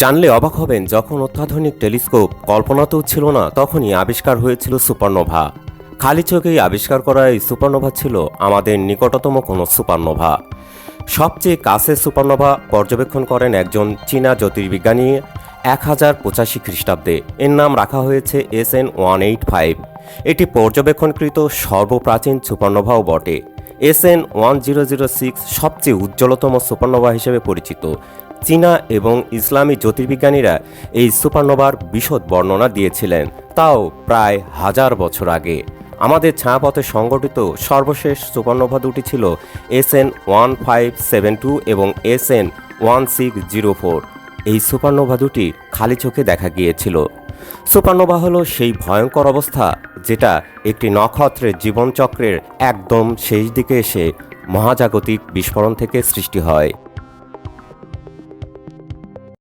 জানলে অবাক হবেন, যখন অত্যাধুনিক টেলিস্কোপ কল্পনাতেও ছিল না, তখনই আবিষ্কার হয়েছিল সুপারনোভা। খালি চোখেই আবিষ্কার করা এই সুপারনোভা ছিল আমাদের নিকটতম কোনো সুপারনোভা। সবচেয়ে কাছে সুপারনোভা পর্যবেক্ষণ করেন একজন চীনা জ্যোতির্বিজ্ঞানী এক হাজার পঁচাশি খ্রিস্টাব্দে। এর নাম রাখা হয়েছে S N one eight five. এটি পর্যবেক্ষণকৃত সর্বপ্রাচীন সুপারনোভাও বটে। S N one zero zero six সবচেয়ে উজ্জ্বলতম সুপারনোভা হিসেবে পরিচিত। চীনা এবং ইসলামী জ্যোতির্বিজ্ঞানীরা এই সুপারনোভার বিশদ বর্ণনা দিয়েছিলেন। তাও প্রায় হাজার বছর আগে। আমাদের ছায়াপথে সংগঠিত সর্বশেষ সুপারনোভা দুটি ছিল S N one five seven two এবং S N one six zero four. এই সুপারনোভা দুটি খালি চোখে দেখা গিয়েছিল। সুপারনোভা হলো সেই ভয়ঙ্কর অবস্থা যেটা একটি নক্ষত্রের জীবনচক্রের একদম শেষ দিকে এসে মহাজাগতিক বিস্ফোরণ থেকে সৃষ্টি হয়।